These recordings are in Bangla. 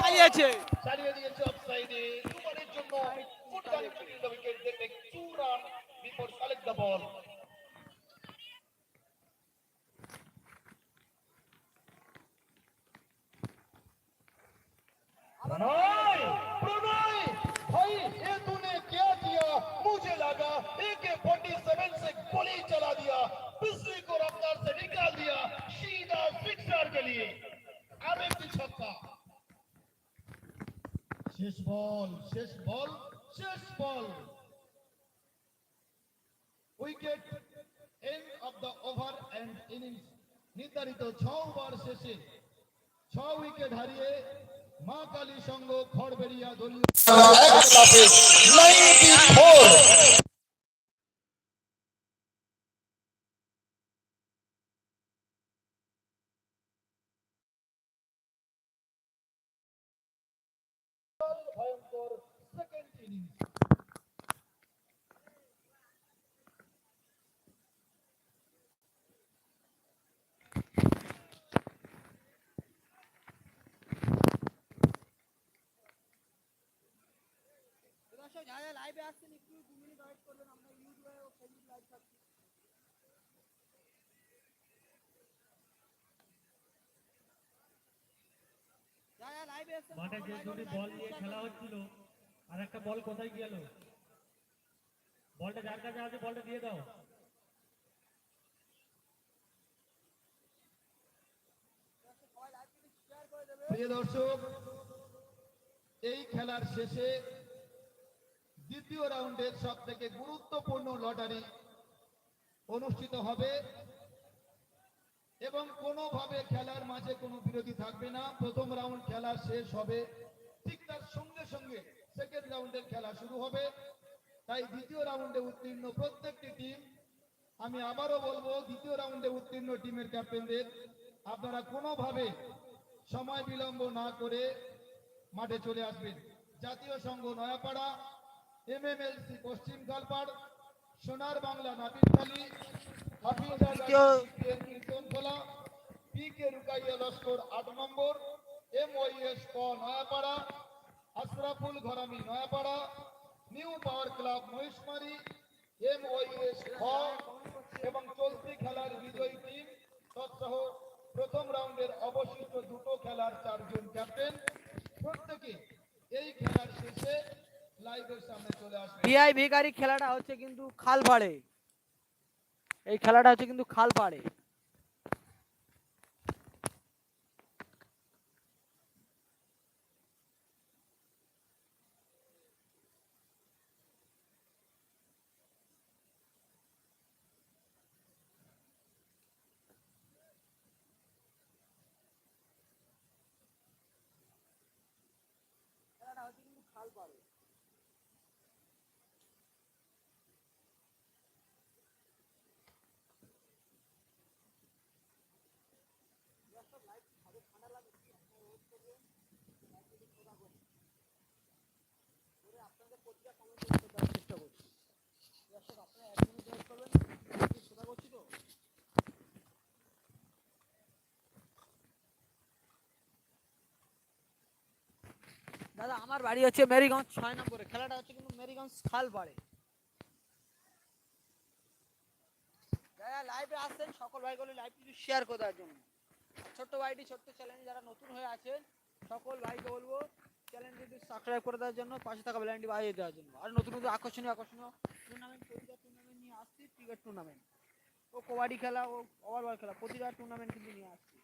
চালিয়েছে। চালিয়ে দিয়েছে অফসাইডে দুবারের জন্য ফুটবল উইকেট দেখবে two run before collect the ball নির্ধারিত ছ ওভার শেষে ছ উইকেট হারিয়ে মা কালী সংঘ খড়বেড়িয়া দলীয় দর্শক যারা যারা লাইভে আসছেন একটু দু মিনিট ওয়েট করবেন আমরা ইউটিউবে ও ফেসবুক লাইভ থাকছি। যারা যারা লাইভে আসছেন মাঠে যে দুটি বল নিয়ে খেলা হচ্ছিল আর একটা বল কোথায় গেল? বলটা যার কাছে আছে বলটা দিয়ে দাও। প্রিয় দর্শক এই খেলার শেষে দ্বিতীয় রাউন্ডের সব থেকে গুরুত্বপূর্ণ লটারি অনুষ্ঠিত হবে। এবং কোনোভাবে খেলার মাঝে কোনো বিরতি থাকবে না। প্রথম রাউন্ড খেলা শেষ হবে। ঠিক তার সঙ্গে সঙ্গে সেকেন্ড রাউন্ডের খেলা শুরু হবে। তাই দ্বিতীয় রাউন্ডে উত্তীর্ণ প্রত্যেকটি টিম। আমি আবারও বলব, দ্বিতীয় রাউন্ডে উত্তীর্ণ টিমের ক্যাপ্টেনদের আপনারা কোনোভাবে সময় বিলম্ব না করে মাঠে চলে আসবেন। জাতীয় সংঘ নয়াপাড়া এমএমএলসি পশ্চিম খালপাড় সোনার বাংলা নাপিতখালী কীর্তনখোলা পি কে রুকাইয়া লস্কর আট নম্বর এম ওয়াইএস ক Nayapara Ashraful Gharami Nayapara new power club Mohishmari M YS খ এবং চলতি খেলার বিজয়ী টিম তৎসহ প্রথম রাউন্ডের অবশিষ্ট দুটো খেলার চারজন ক্যাপ্টেন। প্রত্যেকে এই খেলার শেষে ভিআই ভিকারি খেলাটা হচ্ছে কিন্তু খালপাড়ে। এই খেলাটা হচ্ছে কিন্তু খালপাড়ে। খেলাটা হচ্ছে কিন্তু দাদা, আমার বাড়ি হচ্ছে মেরিগঞ্জ, ছয় নম্বরে। খেলাটা হচ্ছে কিন্তু মেরিগঞ্জ খাল পাড়ে। যারা লাইভে আসছেন, সকল ভাইগুলো লাইভ কিছু শেয়ার করে দেওয়ার জন্য। ছোট্ট ভাইটি, ছোট্ট চ্যানেল যারা নতুন হয়ে আছে সকল ভাইকে বলব চ্যানেলটি সাবস্ক্রাইব করে দেওয়ার জন্য, পাশে থাকা বেলাইনটি বাজিয়ে দেওয়ার জন্য। আর নতুন নতুন আকর্ষণীয় আকর্ষণীয় টুর্নামেন্ট প্রতিটা টুর্নামেন্ট নিয়ে আসছি ক্রিকেট টুর্নামেন্ট ও কবাডি খেলা, ও ওভারবল খেলা, প্রতিটা টুর্নামেন্ট কিন্তু নিয়ে আসছি।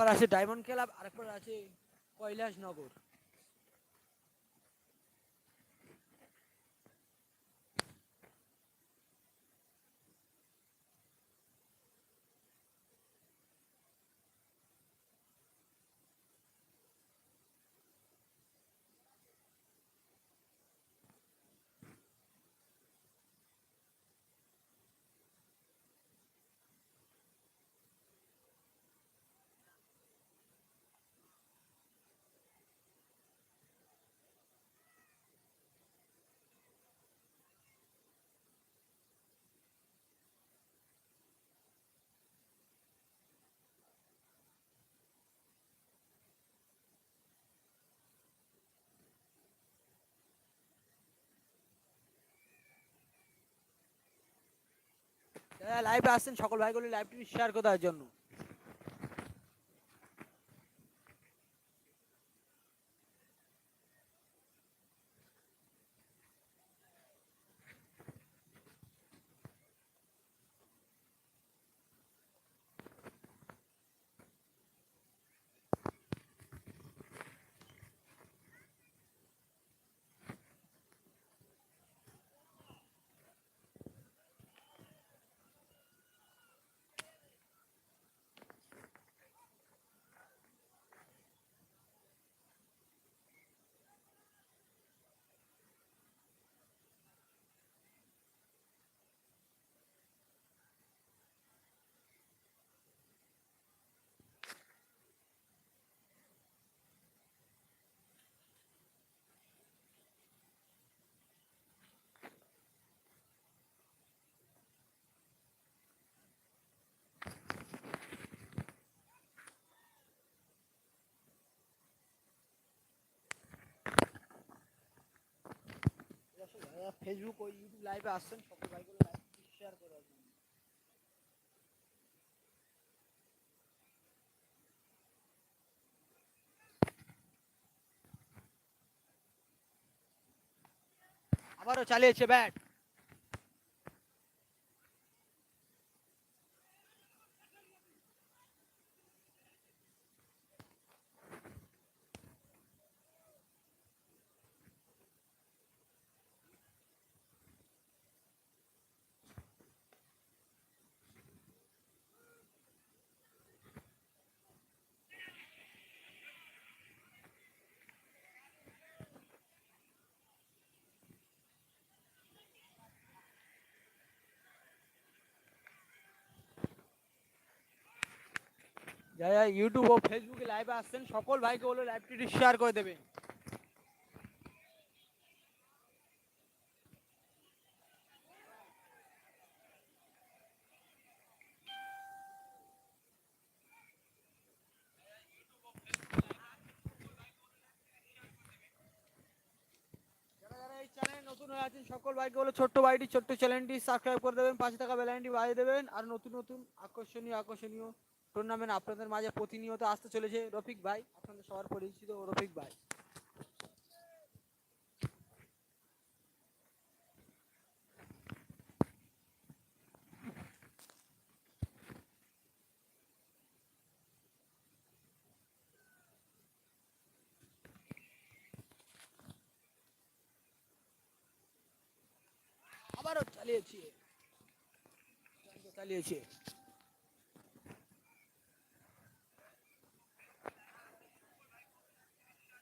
একবার আছে ডায়মন্ড ক্লাব আরেকবার আছে কৈলাস লাইভে আসছেন সকল ভাইগুলো লাইভটি শেয়ার করে দেওয়ার জন্য। ফেসবুক ও ইউটিউব লাইভে আসছেন সকল ভাইগুলো শেয়ার করে আবারও চালিয়েছে ব্যাট যারা ইউটিউব ও ফেসবুকে লাইভে আসছেন। সকল ভাইকে বলে লাইভটি শেয়ার করে চ্যানেলে নতুন হয়ে সকল ভাইকে বলে ছোট্ট ভাইটি, ছোট্ট চ্যানেলটি সাবস্ক্রাইব করে দেবেন পাঁচ টাকা বেলাইনটি বাজিয়ে দেবেন, আর নতুন নতুন আকর্ষণীয় আকর্ষণীয় টুর্নামেন্ট আপনাদের মাঝে প্রতিনিয়ত আসতে চলেছে রফিক ভাই। আপনাদের সবার পরিচিত রফিক ভাই। আবারও চালিয়েছি। চালিয়েছে।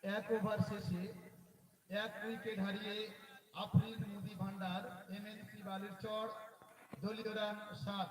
এক ওভার শেষে এক উইকেট হারিয়ে আফরিন মুদি ভান্ডার এমএনসি বালির চর দলীয় রান সাত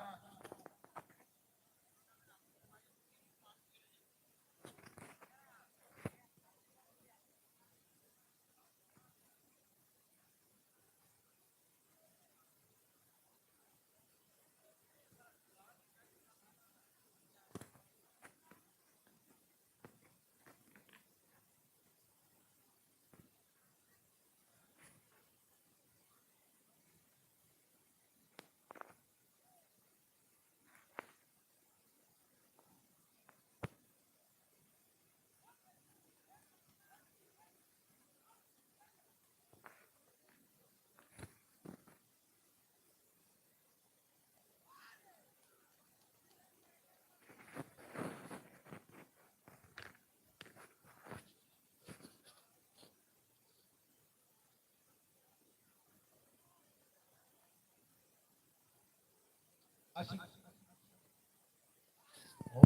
আশি ও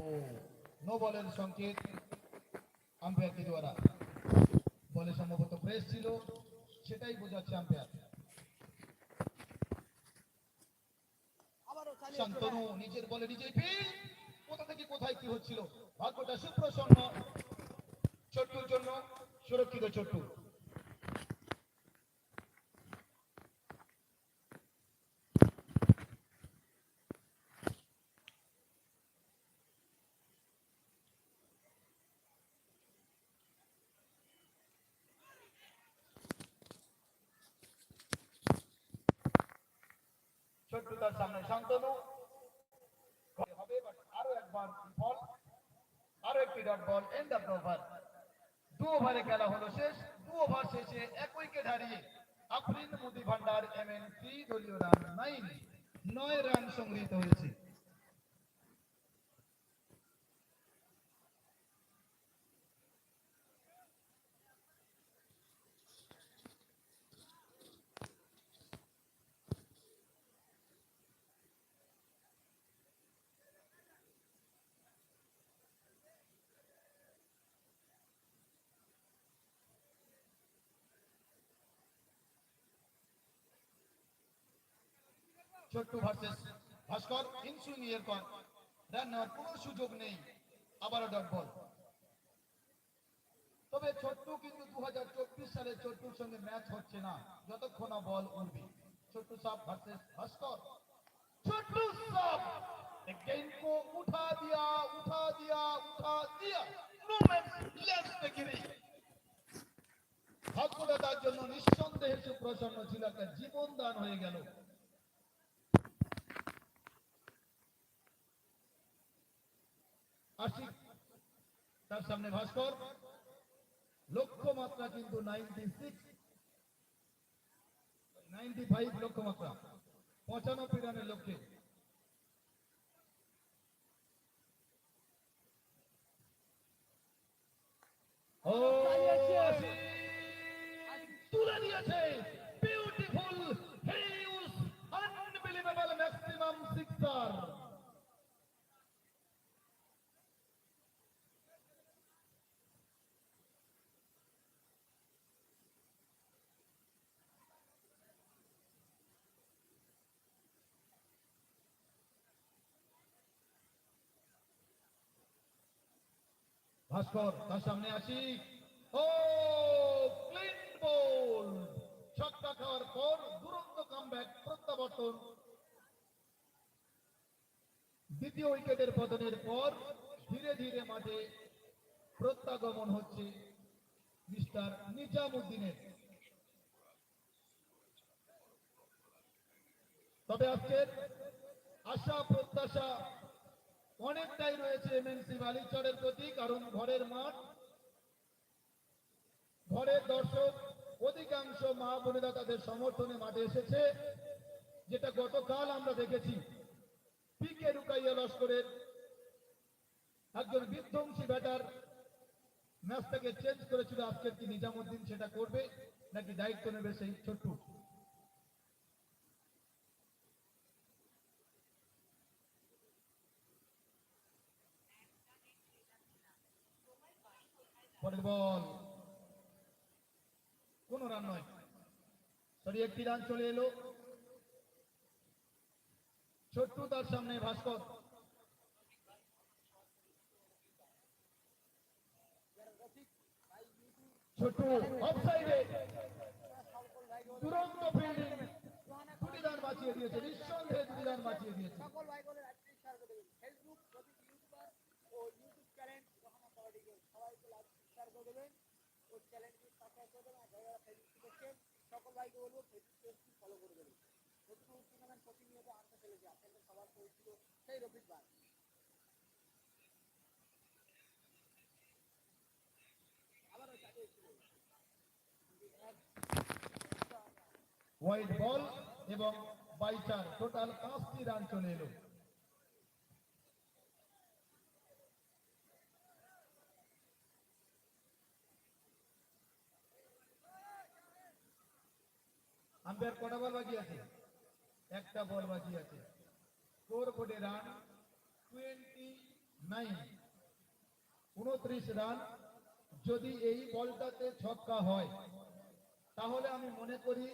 নো বলের সংকেত আম্পায়ারকে দ্বারা। বলে সম্ভবত প্রেস ছিল সেটাই বোঝাচ্ছে আম্পায়ার আবারও শান্তনু নিজের বলে নিজেই ফিল কোথা থেকে কোথায় কি হচ্ছিল? ভাগ্যটা সুপ্রসন্ন ছোট্টুর জন্য সুরক্ষিত ছোট্টু ছোট্টু তার সামনে শান্তনু। হবে আরও একবার বল আরও একটি dot ball end of over দু ওভারে খেলা হলো শেষ, দু ওভার শেষে এক উইকেট হারিয়ে আফরিন মুদি ভান্ডার এমএনসি দলীয় রান নাইন নয় রান সংগৃহীত হয়েছে। ছোট্ট ভার্সেস ভাস্কর ইনসুইং এর পর রান নেওয়ার কোনো সুযোগ নেই আবারও ডট বল তবে ছোট্ট কিন্তু দু সালে ছোট্টুর সঙ্গে ম্যাচ হচ্ছে না যতক্ষণ না বল উঠবে ছোট্ট সাপ ভার্সেস ভাস্কর ছোট্ট সাপ गेंद को उठा दिया उठा दिया उठा दिया नो मैच लेस पे गिरी ভাগ্যদাতার জন্য নিঃসন্দেহে সুপ্রসন্ন ছিল একটা জীবন দান হয়ে গেল আশিক, তার সামনে ভাস্কর, লক্ষ্যমাত্রা কিন্তু নাইনটি সিক্স নাইনটি ফাইভ লক্ষ্যমাত্রা, পঁচানব্বই রানের লক্ষ্যে। ও তুলে দিয়েছে ভাস্কর, তার সামনে আসি। ও, ক্লিন বল। ছক্কা খাওয়ার পর দুরন্ত কামব্যাক প্রত্যাবর্তন। দ্বিতীয় উইকেটের পতনের পর ধীরে ধীরে মাঠে প্রত্যাগমন হচ্ছে মিস্টার নিজামুদ্দিনের। তবে আজকের আশা, প্রত্যাশা অনেকটাই রয়েছে এমএনসি বালিচরের প্রতি কারণ ঘরের মাঠ, ঘরের দর্শক, অধিকাংশ মা বোনেরা তাদের সমর্থনে মাঠে এসেছে, যেটা গতকাল আমরা দেখেছি। পিকে রুকাইয়া লস্করের একজন বিধ্বংসী ব্যাটার ম্যাচটাকে চেঞ্জ করেছিল, আজকের কি নিজামুদ্দিন সেটা করবে, নাকি দায়িত্ব নেবে সেই ছোট্ট পরের বল। কোন রান নয়। সরি, একটি রান চলে এলো। ছোট্টু তার সামনে, ভাস্কর। ছোট্টু অফসাইডে দুরন্ত ফিল্ডিং দুটি রান বাঁচিয়ে দিয়েছে, নিঃসন্দেহে দুটি রান বাঁচিয়ে দিয়েছে সকল ভাই বলে লাইভটি শেয়ার করে দেবেন ফেসবুক প্রতি ইউটিউবার ও YouTube channel Rahman kabaddi game সবাইকে লাইভটি শেয়ার করে চ্যানেলটি সাবস্ক্রাইব আর যারা ফেসবুক দেখছেন, সকল ভাইকে বলব ফেসবুক পেজটি ফলো করে দেবেন। নতুন প্রতিনিয়ত চলেছে সবার পরিচিত সেই হোয়াইট বল এবং বাইচার টোটাল পাঁচটি রান চলে এলো। আম্পায়ার কটা বল বাকি আছে? একটা বল বাকি আছে। স্কোর বোর্ডে রান টোয়েন্টি নাইন উনত্রিশ রান যদি এই বলটাতে ছক্কা হয়, তাহলে আমি মনে করি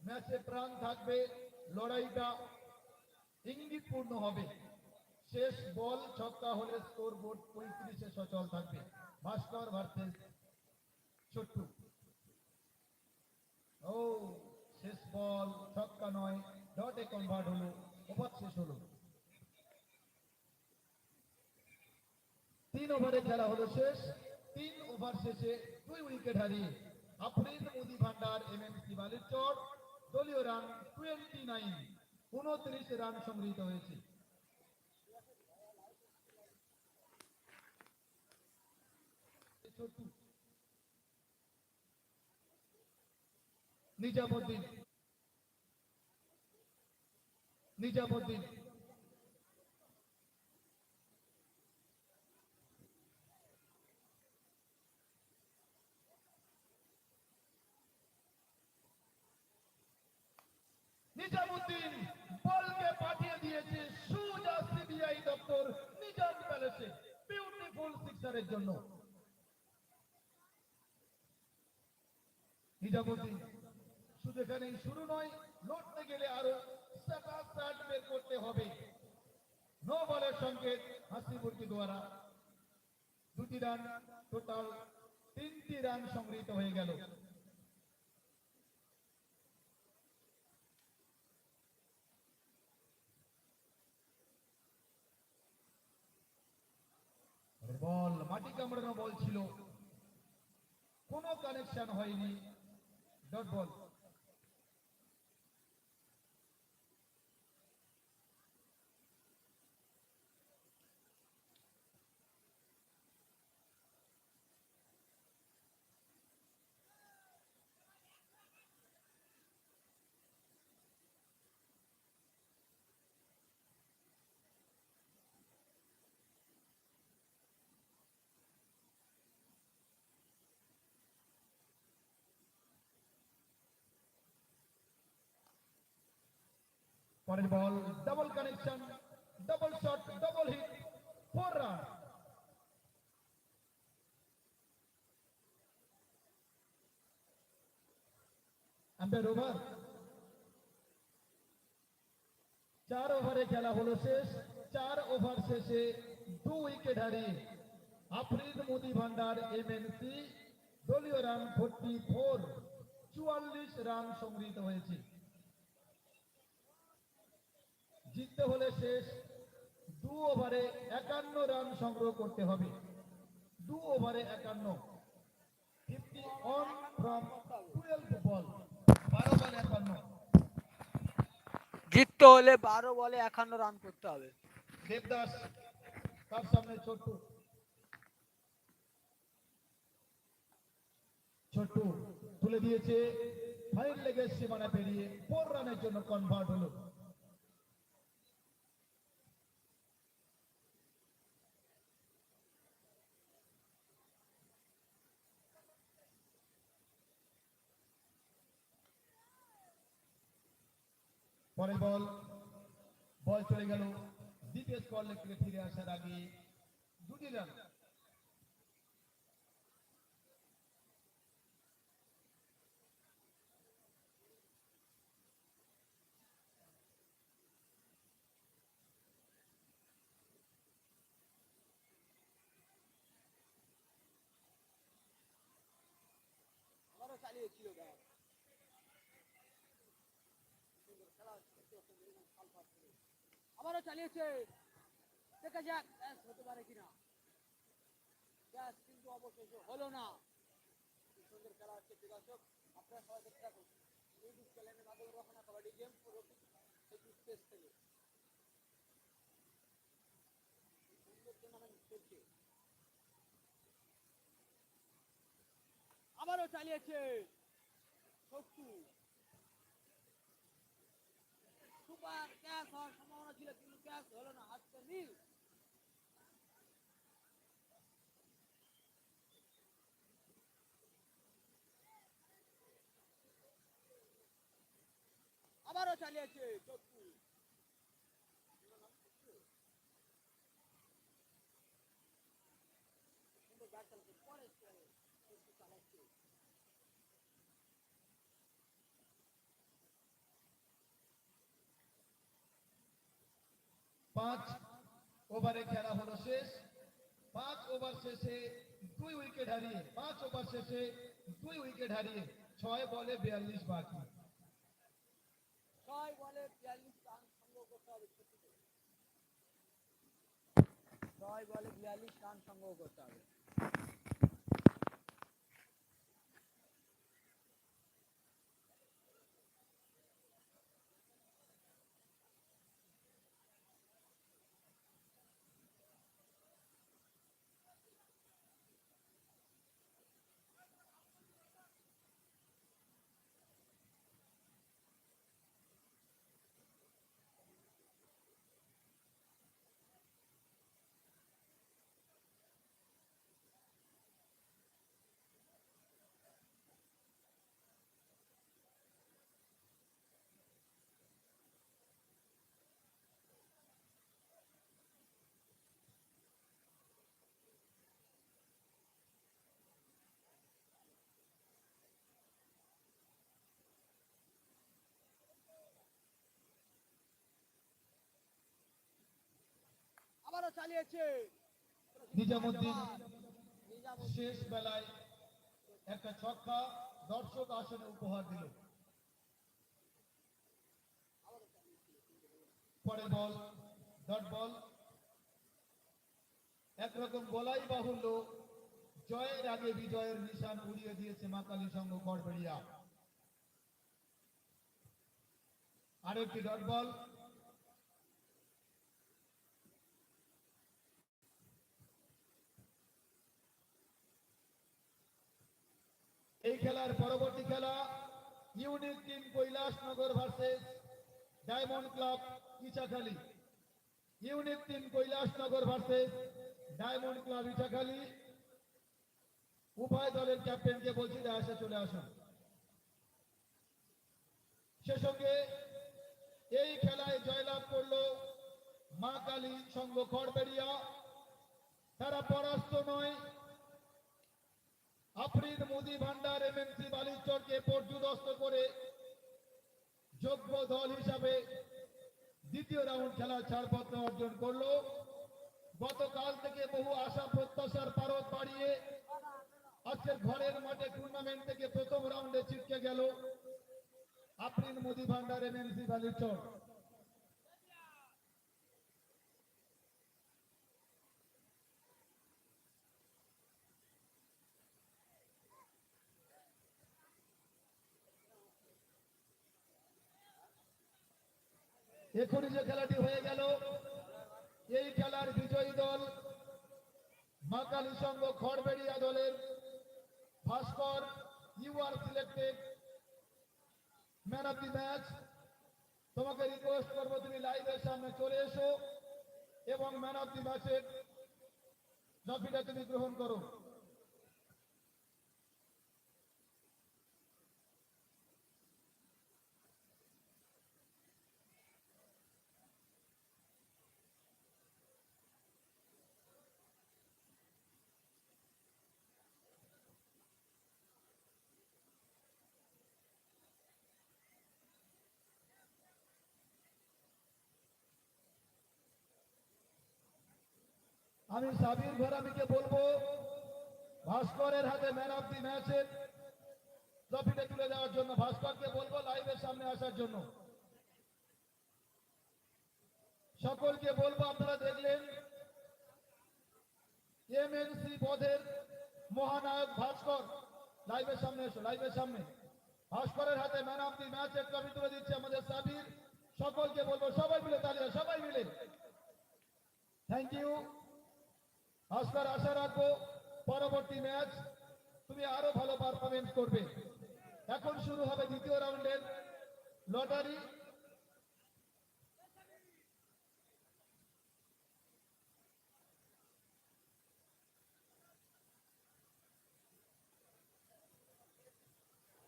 ম্যাচে প্রাণ থাকবে, লড়াইটা ইঙ্গিতপূর্ণ হবে। শেষ বল ছক্কা হলে স্কোর বোর্ড পঁয়ত্রিশে সচল থাকবে। ভাস্কর ভার্সেস ছোট্টু। ও শেষ বল, ছক্কা নয়, ডটে কনভার্ট হলো, ওভার শেষ হলো। তিন ওভারে খেলা হলো শেষ, তিন ওভার শেষে দুই উইকেট হারিয়ে Afrin Mudi Bhandar, M M C Balirchar দলীয় রান টোয়েন্টি নাইন উনত্রিশ রান সংগৃহীত হয়েছে। চতুর্থ নিজামুদ্দিন। নিজামুদ্দিন। নিজামুদ্দিন বলকে পাঠিয়ে দিয়েছে সুজা সিবিআই দপ্তর নিজাম প্যালেসে বিউটিফুল সিক্সারের জন্য। নিজামুদ্দিন। শুধু শুরু নয়, লড়তে গেলে আরও বের করতে হবে। নো বলের সংকেত হাসিমুরকি দ্বারা দুটি রান, টোটাল তিনটি রান সংগৃহীত হয়ে গেল। বল, মাটি কামড়ানো বল ছিল। কোনো কানেকশন হয়নি। Dot ball. পরের ball double connection double shot double hit four run umpire over চার ওভারে খেলা হলো শেষ। চার ওভার শেষে দু উইকেট হারিয়ে আফরিদ মোদি ভান্ডার এমএনসি দলীয় রান ফোরটি ফোর চুয়াল্লিশ রান সংগৃহীত হয়েছে। জিততে হলে শেষ। দু ওভারে একান্ন রান সংগ্রহ করতে হবে। দু ওভারে একান্ন। Fifty one from twelve ball বারো বল একান্ন। জিততে হলে বারো বলে একান্ন রান করতে হবে। দেবদাস তার সামনে ছোট্ট। ছোট্ট তুলে দিয়েছে। ফাইন লেগের সীমানা পেরিয়ে ফোর রানের জন্য কনভার্ট হলো। পরের বল। বল চলে গেল। দ্বিতীয় লেগ থেকে ফিরে আসার আগে দুটি রান চালিয়েছিল দেখ আবারও চালিয়েছে। দেখা যাক, ব্যাস, হতে পারে কিনা। ব্যাস, কিন্তু অবশেষে হলো না। সুন্দর খেলা হচ্ছে দর্শক আপনারা সবাই দেখতে থাকুন। ইউটিউব চ্যানেলের মাধ্যমে Rahna kabaddi game Rafiq Facebook page থেকে। সুন্দর টুর্নামেন্ট চলছে। আবারও চালিয়েছে শক্তু সুপার ক্যাচ হওয়ার সম্ভাবনা ছিল কিন্তু ক্যাচ হলো না আজকে নীল। আবারও চালিয়েছে শক্তু সুন্দর ব্যাট চালাচ্ছে পরে শক্তু চালাচ্ছে পাঁচ ওভারে খেলা হলো শেষ। পাঁচ ওভার শেষে দুই উইকেট হারিয়ে, পাঁচ ওভার শেষে দুই উইকেট হারিয়ে ছয় বলে বিয়াল্লিশ বাকি। ছয় বলে বিয়াল্লিশ রান সংগ্রহ করতে হবে ছয় বলে বিয়াল্লিশ রান সংগ্রহ করতে হবে। আবারও চালিয়েছে। নিজামুদ্দিন, শেষ বেলায় একটা ছক্কা দর্শক আসনে উপহার দিল। পরে বল ডট বল। একরকম বলাই বাহুল্য, জয়ের আগে বিজয়ের নিশান উড়িয়ে দিয়েছে মাকালি সংঘ গড়বেড়িয়া আরেকটি ডট বল। এই খেলার পরবর্তী খেলা unique team Kailashnagar versus diamond club Ichakhali unique team Kailashnagar versus diamond club Ichakhali উভয় দলের ক্যাপ্টেনকে বলছি আসে চলে আসুন। সে সঙ্গে এই খেলায় জয়লাভ করল মা কালী সংঘ খড়বেড়িয়া। তারা পরাস্ত নয় আফরিন মুদি ভান্ডার এমএনসি বালিচরকে পর্যুদস্ত করে যোগ্য দল হিসাবে দ্বিতীয় রাউন্ড খেলার ছাড়পত্র অর্জন করল। গতকাল থেকে বহু আশা প্রত্যাশার পারদ বাড়িয়ে আজকের ঘরের মাঠে টুর্নামেন্ট থেকে প্রথম রাউন্ডে ছিটকে গেল আফরিন মুদি ভান্ডার এমএনসি বালিচর এখনই যে খেলাটি হয়ে গেল, এই খেলার বিজয়ী দল মাকালি সংঘ খড়বেড়িয়া দলের Bhaskar you are selected man of the match তোমাকে রিকোয়েস্ট করব, তুমি লাইভের সামনে চলে এসো এবং ম্যান অফ দি ম্যাচের ট্রফিটা তুমি গ্রহণ করো। আমি সাবির ঘরামিকে বলব? ভাস্করের হাতে ম্যান অফ দি ম্যাচের ট্রফিটা তুলে দেওয়ার জন্য, ভাস্করকে বলব লাইভের সামনে আসার জন্য। সকলকে বলব আপনারা দেখলেন এমএনসি পদের মহানায়ক ভাস্কর লাইভের সামনে এসো লাইভের সামনে। ভাস্করের হাতে ম্যান অফ দি ম্যাচের ট্রফি তুলে দিচ্ছে আমাদের সাবির। সকলকে বলব, সবাই মিলে তালিয়া সবাই মিলে। থ্যাংক ইউ ভাস্কর, আশা রাখব পরবর্তী ম্যাচ তুমি আরও ভালো পারফরমেন্স করবে। এখন শুরু হবে দ্বিতীয় রাউন্ডের লটারি।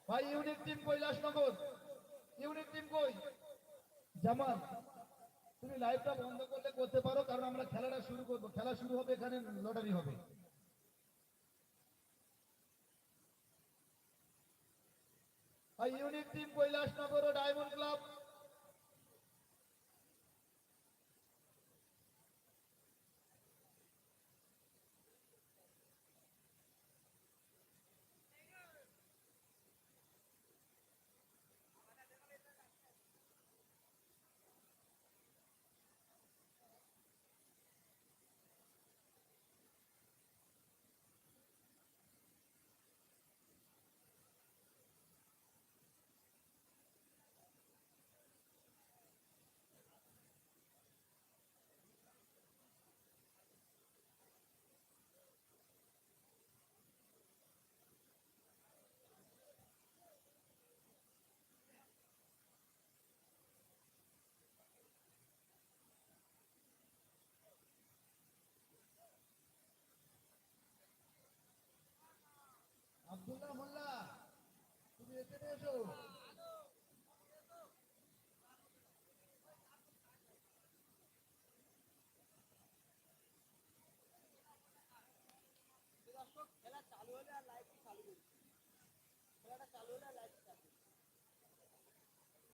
ভাই unique team Kailashnagar unit team কই? জামাল। তুমি লাইভটা বন্ধ করলে করতে পারো, কারণ আমরা খেলাটা শুরু করব। খেলা শুরু হবে, এখানে লটারি হবে। ইউনিক টিম কৈলাসনগর ও ডায়মন্ড ক্লাব